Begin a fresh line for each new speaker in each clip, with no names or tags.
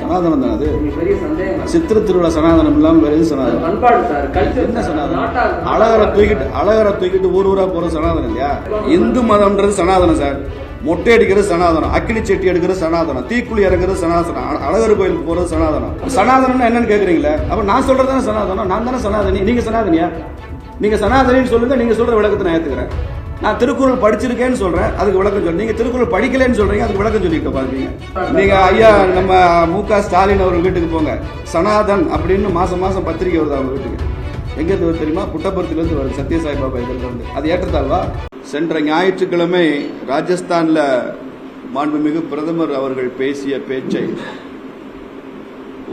சனாதனம்
தான் அது? சித்திர திருவிழா சனாதனம் இல்லாமல் வேற எது சனாதனம் என்ன சனாதனம்? அழகரை தூக்கிட்டு அழகரை தூக்கிட்டு ஊர் ஊரா போற சனாதனம் இல்லையா? இந்து மதம்ன்றது சனாதனம் சார். மொட்டை அடிக்கிறது சனாதனம் அக்கினி செட்டி எடுக்கிறது சனாதனம் தீக்குழி இறங்குறது சனாதனம் அழகர் கோயிலுக்கு போறது சனாதனம். சனாதனம்னா என்னன்னு கேக்குறீங்களே? அப்ப நான் சொல்றது தானே சனாதனம் நான் தானே சனாதனி நீங்க சனாதனியா? நீங்க சனாதனின்னு சொல்லுங்க நீங்க சொல்ற விளக்கத்தை நான் ஏத்துக்கிறேன். நான் திருக்குறள் படிச்சிருக்கேன்னு சொல்றேன். அதுக்கு விளக்கம் சொல்றேன். நீங்க திருக்குறள் படிக்கலைன்னு சொல்றீங்க அதுக்கு விளக்கம் சொல்லிட்டு பாருங்க நீங்க ஐயா நம்ம மு க ஸ்டாலின் அவர் வீட்டுக்கு போங்க. சனாதன் அப்படின்னு மாசம் மாசம் பத்திரிக்கை வருது அவங்க வீட்டுக்கு. எங்கேருந்து வருது தெரியுமா? புட்டபுரத்துலேருந்து வருது சத்யசாய் பாபா இதில் அது ஏற்றத்தாழ்வா? சென்ற ஞாயிற்றுக்கிழமை ராஜஸ்தானில் மாண்புமிகு பிரதமர் அவர்கள் பேசிய பேச்சை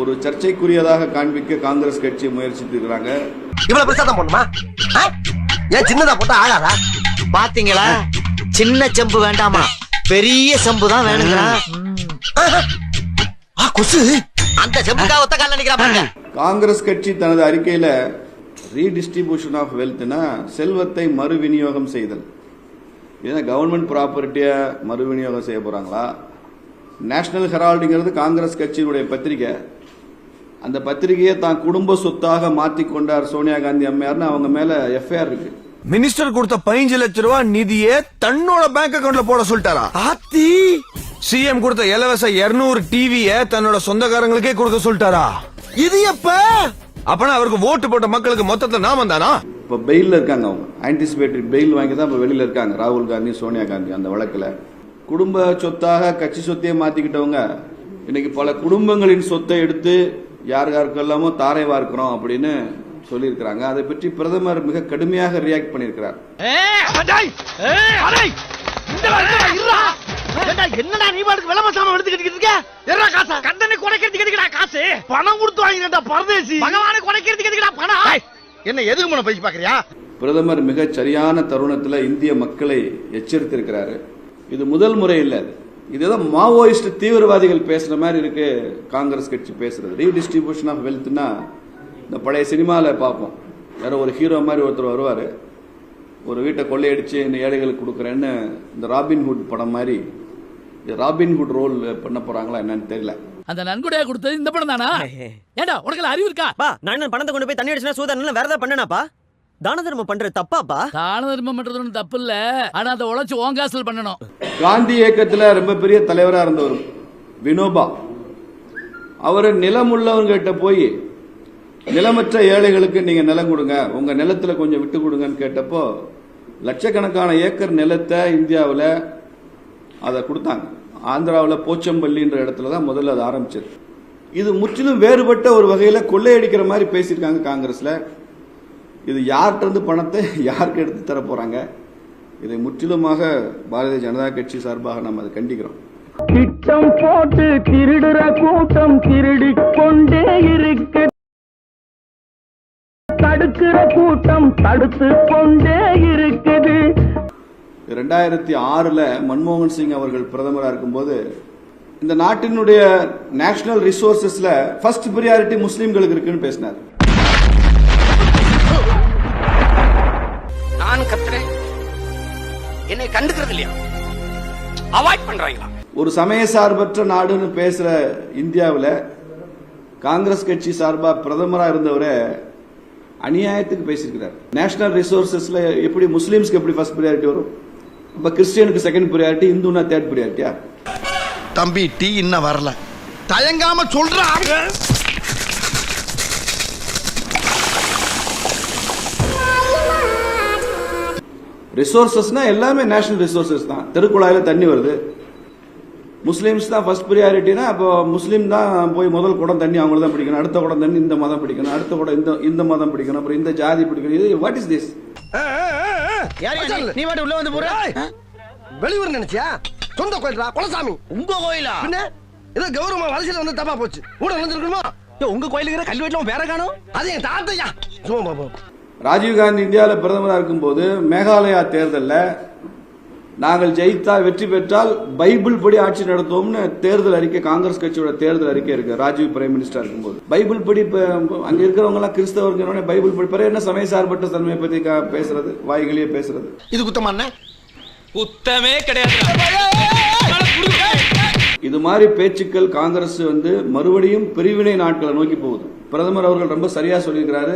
ஒரு சர்ச்சைக்குரியதாக காண்பிக்க காங்கிரஸ் கட்சி முயற்சித்திருக்கிறாங்க.
இவ்வளவு பெருசா தான் ஏன் சின்னதா போட்டா ஆகாதா?
பாத்தீங்களா? சின்ன செம்பு வேண்டாமா? பெரிய செம்பு தான் வேணுங்களா
ஆ, கொசு.
அந்த செம்புக்காக ஒத்த கால நினைக்கிறா பாருங்க.
காங்கிரஸ் கட்சி தனது அறிக்கையில ரீடிஸ்ட்ரிபியூஷன் ஆஃப் வெல்த்னா செல்வத்தை மறு விநியோகம் செய்தல். ஏன்னா கவர்மெண்ட் ப்ராப்பர்ட்டியை மறு விநியோகம் செய்ய போறாங்களா? நேஷனல் ஹெரால்டுங்கிறது காங்கிரஸ் கட்சியினுடைய பத்திரிகை. அந்த பத்திரிகையை தான் குடும்ப சொத்தாக மாற்றிக் கொண்டார் சோனியா காந்தி அம்மையார்னு அவங்க மேல எஃப்ஐஆர் இருக்கு.
மினிஸ்டர் கொடுத்த பதினஞ்சு லட்ச ரூபாய் நிதியை தன்னோட பேங்க் அக்கவுண்ட்ல போட சொல்லிட்டாரா?
ஆத்தி!
சிஎம் கொடுத்த இலவச 200 டிவிய தன்னோட சொந்தக்காரங்களுக்கே கொடுக்க சொல்லிட்டாரா?
இது எப்ப?
அப்பனா அவருக்கு ஓட்டு போட்ட மக்களுக்கு மொத்தத்துல நாமம் தானா?
இப்போ பெயிலில் இருக்காங்க அவங்க. ஆன்டிசிபேட்டரி பெயில் வாங்கி தான் இப்போ வெளியில் இருக்காங்க. ராகுல் காந்தி சோனியா காந்தி அந்த வழக்கில். குடும்ப சொத்தாக கட்சி சொத்தையே மாற்றிக்கிட்டவங்க இன்னைக்கு பல குடும்பங்களின் சொத்தை எடுத்து யார் யாருக்கெல்லாமோ தாரை வார்க்கிறோம் அப்படின்னு சொல்லியிருக்கிறாங்க. அதை பற்றி பிரதமர் மிக கடுமையாக ரியாக்ட் பண்ணியிருக்கிறார்.
என்னடா நீ பாட்டுக்கு விளம்ப சாமான் எடுத்துக்கிட்டு இருக்க? என்ன காசா. கந்தனை குறைக்கிறதுக்கு எதுக்குடா காசு? பணம் கொடுத்து வாங்கினடா பரதேசி. பகவானை குறைக்கிறதுக்கு எதுக்குடா பணம்? என்ன எதுக்கு மன பேசி பாக்குறியா
பிரதமர் மிக சரியான தருணத்தில் இந்திய மக்களை எச்சரித்திருக்கிறாரு. இது முதல் முறை இல்லை. இதுதான் மாவோயிஸ்ட் தீவிரவாதிகள் பேசுற மாதிரி இருக்கு. காங்கிரஸ் கட்சி பேசுறது. ரீடிஸ்ட்ரிபியூஷன் ஆஃப் வெல்த்னா இந்த பழைய சினிமாவில் பார்ப்போம். யாரோ ஒரு ஹீரோ மாதிரி ஒருத்தர் வருவார். ஒரு வீட்டை கொள்ளையடிச்சு இந்த ஏழைகளுக்கு கொடுக்குறேன்னு இந்த ராபின்ஹுட் படம் மாதிரி இந்த ராபின்ஹுட் ரோல் பண்ண போறாங்களா என்னன்னு தெரியல.
அந்த நன்கொடையா கொடுத்தது இந்த படம் தானா? ஏண்டா உனக்கு அறிவு இருக்கா?
பா நான் என்ன பணத்தை கொண்டு போய் தண்ணி அடிச்சுனா சூதாரணம் வேற ஏதாவது பண்ணனாப்பா? தான தர்மம் பண்றது தப்பாப்பா?
தான தர்மம் பண்றது ஒண்ணும் தப்பு இல்ல. ஆனா அதை உழைச்சு ஓன் காசுல பண்ணணும்.
காந்தி இயக்கத்தில் ரொம்ப பெரிய தலைவராக இருந்தவர் வினோபா. அவர் நிலம் உள்ளவங்ககிட்ட போய் நிலமற்ற ஏழைகளுக்கு நீங்க நிலம் கொடுங்க. உங்க நிலத்துல கொஞ்சம் விட்டு கொடுங்கன்னு கேட்டப்போ லட்சக்கணக்கான ஏக்கர் நிலத்தை இந்தியாவில் அதை கொடுத்தாங்க. ஆந்திராவில் போச்சம்பள்ளின்ற இடத்துல தான் முதல்ல அது ஆரம்பிச்சது. இது முற்றிலும் வேறுபட்ட ஒரு வகையில் கொள்ளையடிக்கிற மாதிரி பேசியிருக்காங்க காங்கிரஸில். இது யார்கிட்டருந்து பணத்தை யாருக்கு எடுத்து தர போகிறாங்க இதை முற்றிலுமாக பாரதிய ஜனதா கட்சி சார்பாக நாம் அதை கண்டிக்கிறோம்.
திட்டம் போட்டு திருடுற கூட்டம் திருடி கொண்டே இருக்கு. தடுக்கிற கூட்டம் தடுத்து கொண்டே இருக்குது.
ரெண்டாயிரத்தி ஆறுல மன்மோகன் சிங் அவர்கள் பிரதமராக இருக்கும்போது இந்த நாட்டினுடைய நேஷனல் ரிசோர்சஸ்ல ஃபர்ஸ்ட் ப்ரியாரிட்டி முஸ்லீம்களுக்கு இருக்குன்னு பேசினார்.
நான் கத்துறேன். என்னை கண்டுக்கிறது இல்லையா? அவாய்ட் பண்றாங்களா?
ஒரு சமய சார்பற்ற நாடுன்னு பேசுற இந்தியாவில் காங்கிரஸ் கட்சி சார்பா பிரதமரா இருந்தவரை அநியாயத்துக்கு பேசியிருக்கிறார். நேஷனல் ரிசோர்சஸ்ல எப்படி முஸ்லீம்ஸ்க்கு எப்படி ஃபர்ஸ்ட் ப்ரியாரிட்டி வரும்? அப்ப கிறிஸ்டியனுக்கு செகண்ட் ப்ரியாரிட்டி இந்துனா தேர்ட் ப்ரியாரிட்டியா
தம்பி டீ இன்னும் வரல. தயங்காம சொல்றாங்க
ரிசோர்சஸ்னா எல்லாமே நேஷனல் ரிசோர்சஸ் தான். தெருக்குழாயில தண்ணி வருது. முஸ்லீம்ஸ் தான் ஃபர்ஸ்ட் ப்ரியாரிட்டினா அப்போ முஸ்லீம் தான் போய் முதல் குடம் தண்ணி அவங்கள தான் பிடிக்கணும். அடுத்த குடம் தண்ணி இந்த மதம் பிடிக்கணும். அடுத்த குடம் இந்த இந்த மதம் பிடிக்கணும். அப்புறம் இந்த ஜாதி பிடிக்கணும். இது வாட் இஸ் திஸ்
நீ? வாட்டு உள்ள வந்து போற? வெளியூர் நினைச்சியா? சொந்த கோயில்ரா குலசாமி.
உங்க கோயிலா?
பின்ன ஏதோ கௌரவமா வலசையில வந்து தப்பா போச்சு. கூட நினைச்சிருக்கணுமா
உங்க கோயிலுக்கு கல்வெட்டுல பேர காணும்?
அது என் தாத்தையா சும்மா பாப்போம்
ராஜீவ்காந்தி இந்தியாவில் பிரதமராக இருக்கும்போது மேகாலயா தேர்தலில் நாங்கள் ஜெயித்தால் வெற்றி பெற்றால் பைபிள் படி ஆட்சி நடத்துவோம்னு தேர்தல் அறிக்கை காங்கிரஸ் கட்சியோட தேர்தல் அறிக்கை இருக்கு. ராஜீவ் பிரைம் மினிஸ்டர் இருக்கும்போது. பைபிள் படி அங்க இருக்கிறவங்க எல்லாம் கிறிஸ்தவர்கள் பைபிள் படி பிறகு என்ன சமய சார்பற்ற தன்மையை பத்தி பேசுறது? வாய்களையே பேசுறது.
இது குத்தமா
குத்தமே கிடையாது.
இது மாதிரி பேச்சுக்கள் காங்கிரஸ் வந்து மறுபடியும் பிரிவினை நாட்களை நோக்கி போகுது. பிரதமர் அவர்கள் ரொம்ப சரியா சொல்லியிருக்கிறாரு.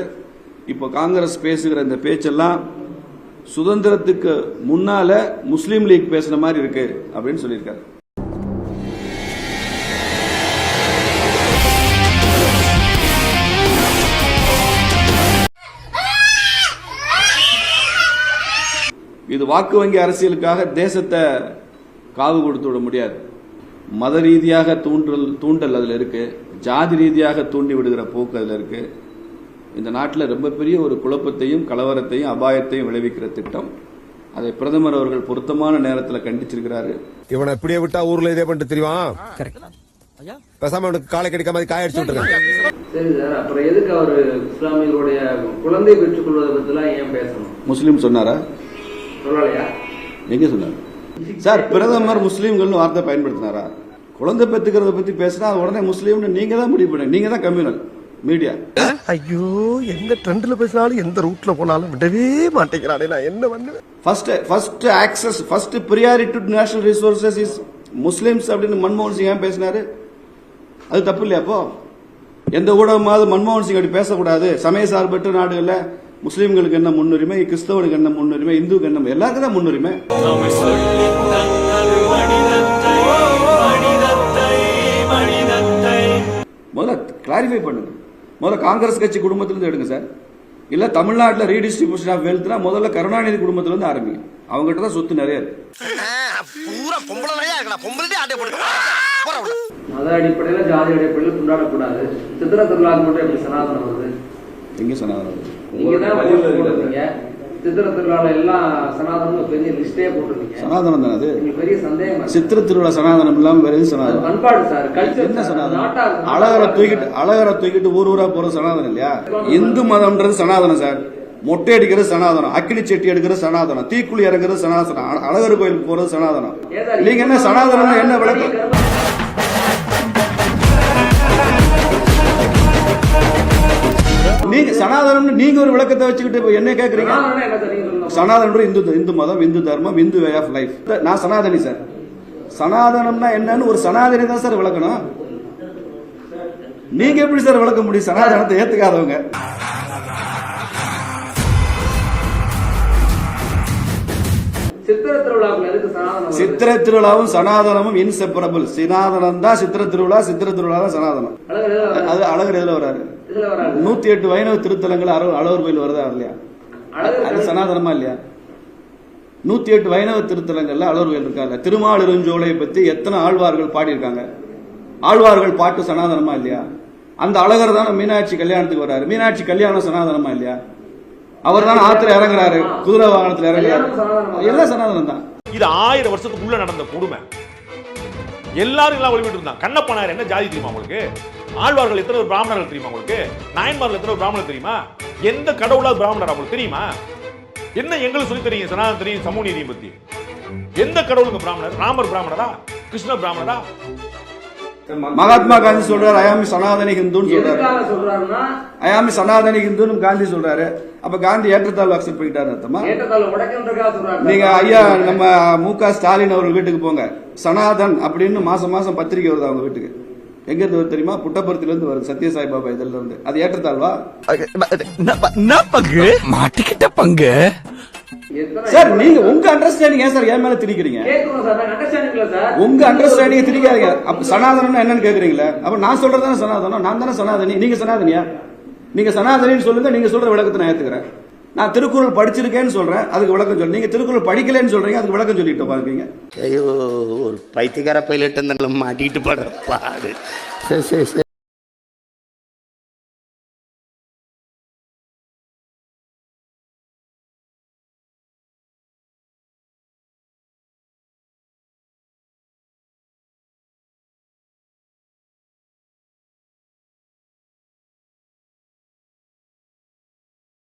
இப்போ காங்கிரஸ் பேசுகிற இந்த பேச்செல்லாம் சுதந்திரத்துக்கு முன்னால முஸ்லீம் லீக் பேசுன மாதிரி இருக்கு அப்படின்னு சொல்லியிருக்காரு. இது வாக்கு வங்கி அரசியலுக்காக தேசத்தை காவு கொடுத்து விட முடியாது. மத ரீதியாக தூண்டல் தூண்டல் அதில் இருக்கு. ஜாதி ரீதியாக தூண்டி விடுகிற போக்கு அதில் இருக்கு. இந்த நாட்டில் ரொம்ப பெரிய ஒரு குழப்பத்தையும் கலவரத்தையும் அபாயத்தையும் விளைவிக்கிற திட்டம். அதை பிரதமர் அவர்கள் பொருத்தமான நேரத்தில் கண்டிச்சிருக்கிறாரு.
இவனை இப்படியே விட்டா ஊர்ல இதே பண்ணிட்டு தெரியுமா பேசாம அவனுக்கு காலை கிடைக்காம காய அடிச்சு விட்டுருங்க.
சரி சார் அப்புறம் எதுக்கு அவர் இஸ்லாமியர்களுடைய குழந்தை பெற்றுக்கொள்வதை பத்திலாம் ஏன் பேசணும்?
முஸ்லீம் சொன்னாரா?
சொல்லலையா?
எங்க சொன்னார்? சார் பிரதமர் முஸ்லீம்கள்னு வார்த்தை பயன்படுத்தினாரா? குழந்தை பெற்றுக்கிறத பத்தி பேசினா உடனே முஸ்லீம்னு நீங்க தான் முடிவு பண்ணுங்க நீங்க தான் கம்யூனல். மீடியா
ஐயோ எந்த ட்ரெண்ட்ல பேசினாலும் எந்த ரூட்ல போனாலும் விடவே மாட்டேங்கிறானே நான் என்ன பண்ணுவேன்?
First first access first priority to national resources is Muslims அப்படின்னு மன்மோகன் சிங் ஏன் பேசினாரு? அது தப்பு இல்லையா அப்போ? எந்த ஊடகமாவது மன்மோகன் சிங் அப்படி பேசக்கூடாது. சமய சார்பற்ற நாடுகளில் முஸ்லீம்களுக்கு என்ன முன்னுரிமை கிறிஸ்தவனுக்கு என்ன முன்னுரிமை இந்துக்கு என்ன எல்லாருக்கும் தான் முன்னுரிமை. முதல்ல கிளாரிஃபை பண்ணுங்க. முதல்ல காங்கிரஸ் கட்சி குடும்பத்திலிருந்து எடுங்க சார். இல்ல தமிழ்நாட்டில் ரீடிஸ்ட்ரிபியூஷன் ஆஃப் வெல்த்னா முதல்ல கருணாநிதி குடும்பத்துல இருந்து ஆரம்பிங்க. அவங்ககிட்ட தான் சொத்து நிறைய இருக்கு.
மத அடிப்படையில ஜாதி அடிப்படையில கொண்டாடக்கூடாது. சித்திர திருவிழாக்கு மட்டும் எப்படி சனாதனம் வருது?
எங்க சொன்னாங்க
நீங்க தான் போஸ்ட் போட்டிருந்தீங்க சித்திர திருவிழால எல்லாம் சனாதனம் பெரிய லிஸ்டே போட்டிருந்தீங்க
சனாதனம் தானே அது?
உங்களுக்கு பெரிய சந்தேகம் இருக்கு.
சித்திர திருவிழா சனாதனம் இல்லாம வேற எது
அது
சனாதனம்
பண்பாடு சார் கல்ச்சர்
என்ன சனாதனம்? அழகரை தூக்கிட்டு அழகரை தூக்கிட்டு ஊர் ஊரா போற சனாதனம் இல்லையா? இந்து மதம்ன்றது சனாதனம் சார். மொட்டை அடிக்கிறது சனாதனம் அக்கினி செட்டி எடுக்கிறது சனாதனம் தீக்குழி இறங்குறது சனாதனம் அழகர் கோயிலுக்கு போறது சனாதனம். நீங்க என்ன சனாதனம் என்ன விளக்கம்? நீங்க சனாதனம்னு நீங்க ஒரு விளக்கத்தை வச்சுக்கிட்டு இப்ப என்ன கேக்குறீங்க?
சனாதனம்
சனாதனம் இந்து இந்து மதம் இந்து தர்மம் இந்து வே ஆஃப் லைஃப் நான் சனாதனி சார். சனாதனம்னா என்னன்னு ஒரு சனாதனி தான் சார் விளக்கணும். நீங்க எப்படி சார் விளக்க முடியும்? சனாதனத்தை ஏத்துக்காதவங்க.
சித்திர
திருவிழாவும் சனாதனமும் இன்செப்பரபிள் சனாதனம் தான் சித்திர திருவிழா சித்திர திருவிழா தான் சனாதனம்? அது அழகர் எதுல வராரு? நூத்தி எட்டு வைணவ திருத்தலங்கள் அழகர் கோயில் வருதா இல்லையா? அது சனாதனமா இல்லையா? நூத்தி எட்டு வைணவ திருத்தலங்கள்ல அழகர் கோயில் இருக்காங்க திருமாலிருஞ்சோலையை பத்தி எத்தனை ஆழ்வார்கள் பாடியிருக்காங்க? ஆழ்வார்கள் பாட்டு சனாதனமா இல்லையா? அந்த அழகர் தானே மீனாட்சி கல்யாணத்துக்கு வராரு. மீனாட்சி கல்யாணம் சனாதனமா இல்லையா? அவர் தானே ஆத்துல இறங்குறாரு. குதிரை வாகனத்துல இறங்குறாரு? எல்லாம் சனாதனம் தான்.
இது ஆயிரம் வருஷத்துக்கு உள்ள நடந்த கொடுமை. எல்லாரும் எல்லாம் ஒளிவிட்டு இருந்தாங்க. கண்ணப்பனார் என்ன ஜாதி தெரியுமா உங்களுக்கு? ஆழ்வார்கள் எத்தனை ஒரு பிராமணர்கள் தெரியுமா உங்களுக்கு? நாயன்மார்கள் எத்தனை ஒரு பிராமணர் தெரியுமா? எந்த கடவுளாவது பிராமணர் உங்களுக்கு தெரியுமா? என்ன எங்களுக்கு சொல்லி தெரியும் சனாதனம் தெரியும் சமூக நீதியை பத்தி. எந்த கடவுளுக்கு பிராமணர்? ராமர் பிராமணரா? கிருஷ்ண பிராமணரா?
மகாத்மா காந்தி சொல்றாரு அயாமி சனாதனி ஹிந்துன்னு சொல்றாரு அயாமி சனாதனி ஹிந்துன்னு காந்தி சொல்றாரு அப்ப காந்தி ஏற்றத்தாழ்வு அக்செப்ட் பண்ணிட்டாரு அர்த்தமா நீங்க ஐயா நம்ம மு க ஸ்டாலின் அவர்கள் வீட்டுக்கு போங்க சனாதன் அப்படின்னு மாசம் மாசம் பத்திரிக்கை வருது அவங்க வீட்டுக்கு எங்க இருந்து வருது தெரியுமா புட்டபர்த்தில இருந்து வருது சத்யசாய் பாபா இதுல இருந்து அது ஏற்றத்தாழ்வா
மாட்டிக்கிட்ட பங்கு
சார் நீங்க உங்க அண்டர்ஸ்டாண்டிங் ஏன் சார் என் மேல திணிக்கிறீங்க? உங்க அண்டர்ஸ்டாண்டிங் திணிக்காதீங்க. அப்ப சனாதனம் என்னன்னு கேக்குறீங்களா? அப்ப நான் சொல்றது தானே சனாதனம்? நான் தானே சனாதனி? நீங்க சனாதனியா? நீங்க சனாதனின்னு சொல்லுங்க நீங்க சொல்ற விளக்கத்தை நான் ஏத்துக்கிறேன். நான் திருக்குறள் படிச்சிருக்கேன்னு சொல்றேன் அதுக்கு விளக்கம் சொல்றேன் நீங்க திருக்குறள் படிக்கலைன்னு சொல்றீங்க அதுக்கு விளக்கம் சொல்லிட்டு பாருக்கீங்க
ஐயோ ஒரு பைத்தியக்கார பைலட் மாட்டிக்கிட்டு படுற பாடு சரி சரி.